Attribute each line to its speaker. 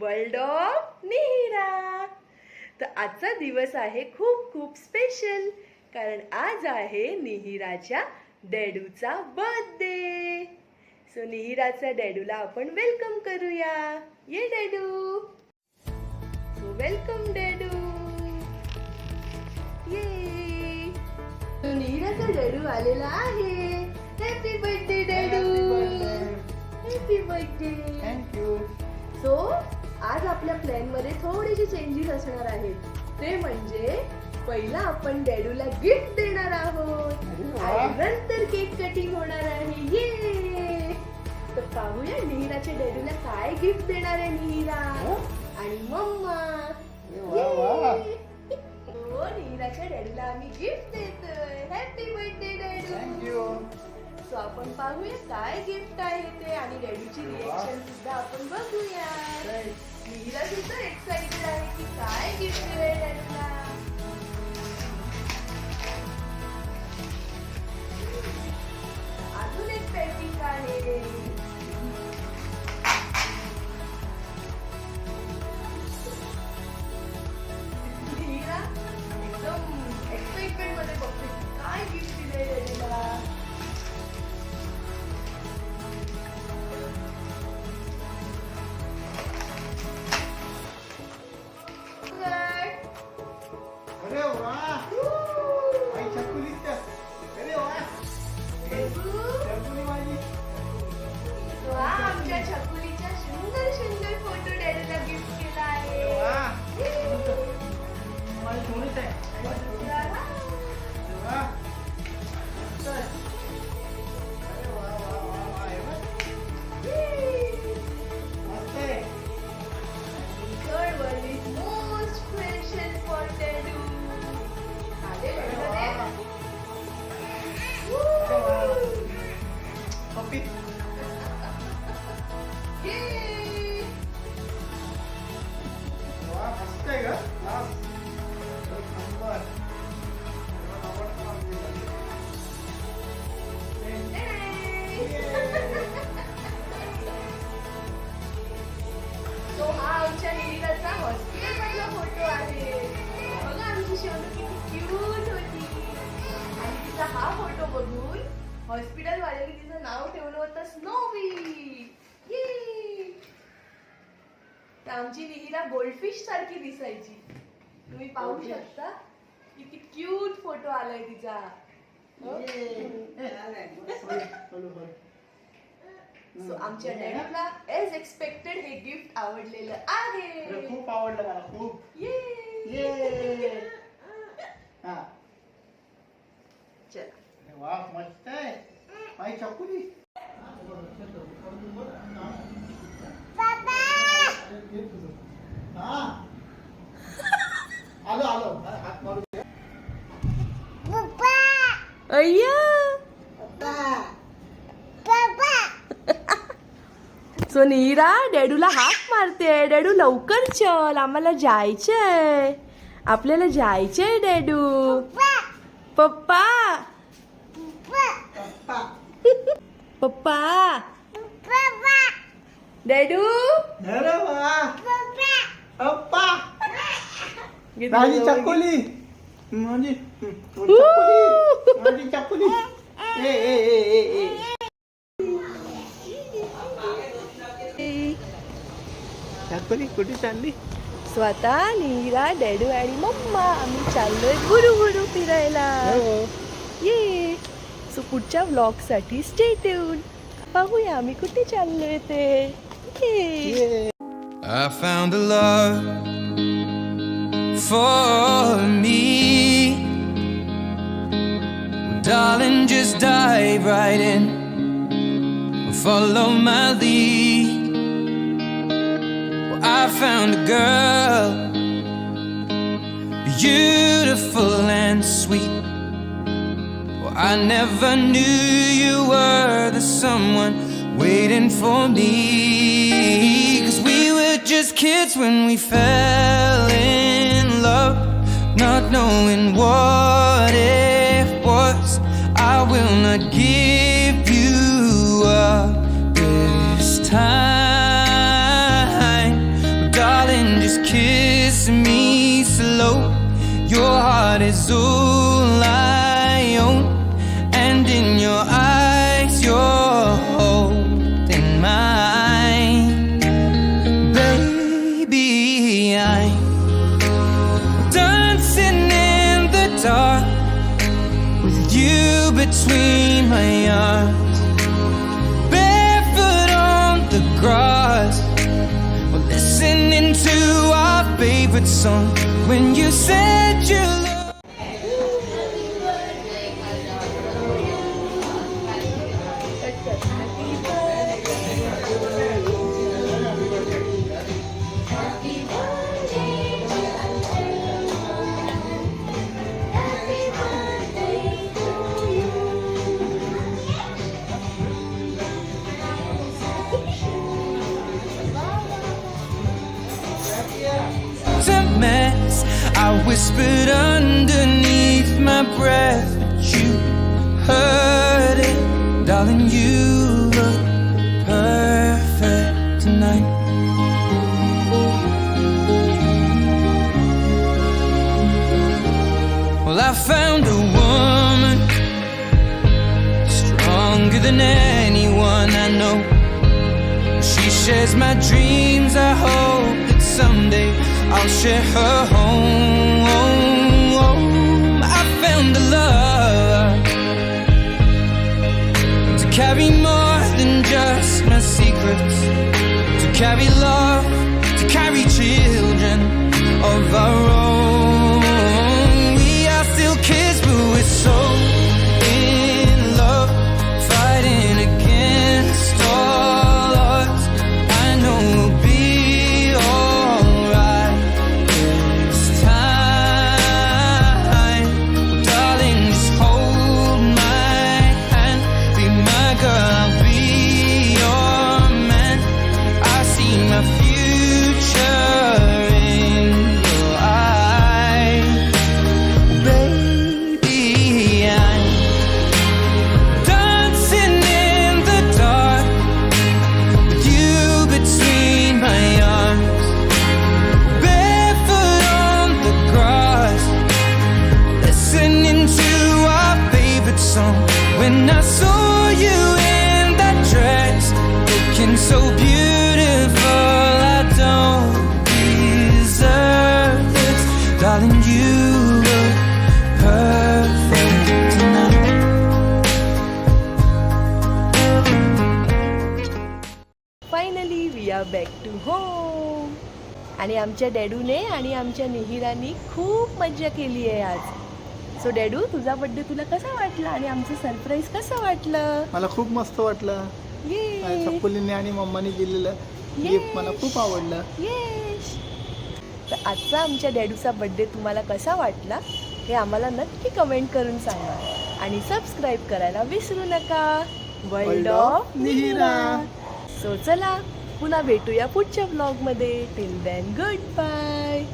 Speaker 1: World of Nihira तर आजचा दिवस आहे खूप खूप स्पेशल कारण आज आहे निहिराच्या डॅडूचा बर्थडे सो निहिराच्या डॅडूला आपण वेलकम करूया. ये डॅडू. So welcome डॅडू. ये निहिराचा डॅडू आलेला आहे. Happy birthday डॅडू. Happy birthday thank you so आज आपल्या प्लॅनमध्ये थोडेसे चेंजेस असणार आहेत. ते म्हणजे पहिला आपण डॅडूला गिफ्ट देणार आहोत. आणि नंतर केक कटिंग होणार आहे. ये तर पाहूया निहिराच्या डॅडूला काय गिफ्ट देणार आहे निहिरा. आणि मम्मा. हो निहिराच्या डॅडूला आम्ही गिफ्ट देतोय. हॅपी बर्थडे सो आपण पाहूया काय गिफ्ट आहे ते आणि रेडीची रिएक्शन सुद्धा आपण बघूया. मीरा सुद्धा एक्साइटेड आहे की काय गिफ्ट आहे त्यांना. अजून एक पॅकिंग आहे. हॉस्पिटल वाल्याने तिचं नाव ठेवलं होतं स्नोवी आमची निहिरा गोल्डफिश सारखी दिसायची. तुम्ही पाहू. शकता. किती क्यूट फोटो आलाय तिचा. सो आमच्या डॅडीला एज एक्सपेक्टेड हे गिफ्ट आवडलेलं आहे.
Speaker 2: खूप आवडलं मला खूप.
Speaker 1: ये
Speaker 2: हा. वा मस्त आहे. चकुली. हा. आलो आलो. हात मारू दे.
Speaker 1: अय्या. सो नीरा डॅडूला हाक मारते. डॅडू लवकर चल. आम्हाला जायचंय. आपल्याला जायचंय डॅडू. पप्पा.
Speaker 2: पप्पा.
Speaker 1: पप्पा डॅडू
Speaker 2: अरे वा पप्पा माझी चकुली माझी चकुली माझी चकुली ए ए ए ए ए चकुली कुठे चालली
Speaker 1: स्वतः नीरा डॅडू आणि मम्मा आम्ही चाललोय गुरु गुरु फिरायला ये सो पुढच्या व्लॉग साठी स्टे ट्यून पाहूया आम्ही कुठे चाललोय ते ये.
Speaker 3: I found a love for me. Darling, just dive right in. Follow my lead. Well, I found a girl, beautiful and sweet. I never knew you were the someone waiting for me. Cause we were just kids when we fell in love, not knowing what it was. I will not give you up this time. Darling, just kiss me slow. Your heart is over. Between my arms, barefoot on the grass. We're listening to our favorite song when you said you whispered underneath my breath, but you heard it, darling. You look perfect tonight. Well, I found a woman stronger than anyone I know. She shares my dreams. I hope someday I'll share her home. I found a love to carry more than just my secrets, to carry love, When I saw you in that dress, looking so beautiful, I don't deserve this, darling. You look perfect tonight.
Speaker 1: Finally, we are back to home. आणि आमच्या डॅडूने आणि आमच्या मिहिरानी खूप मज्जा केली आहे आज so डॅडू तुझा बड्डे तुला कसा वाटला? आणि आमचं सरप्राईज कसं वाटलं?
Speaker 2: मला खूप मस्त वाटलं.
Speaker 1: ये
Speaker 2: चप्पुलीने आणि मम्मानी दिलेलं गिफ्ट मला खूप आवडलं.
Speaker 1: तर आजचा आमच्या डॅडूचा बड्डे तुम्हाला कसा वाटला हे आम्हाला नक्की कमेंट करून सांगा. आणि सबस्क्राईब करायला विसरू नका. World of
Speaker 2: Mihira.
Speaker 1: सो चला पुन्हा भेटूया पुढच्या ब्लॉगमध्ये टिल देन गुड बाय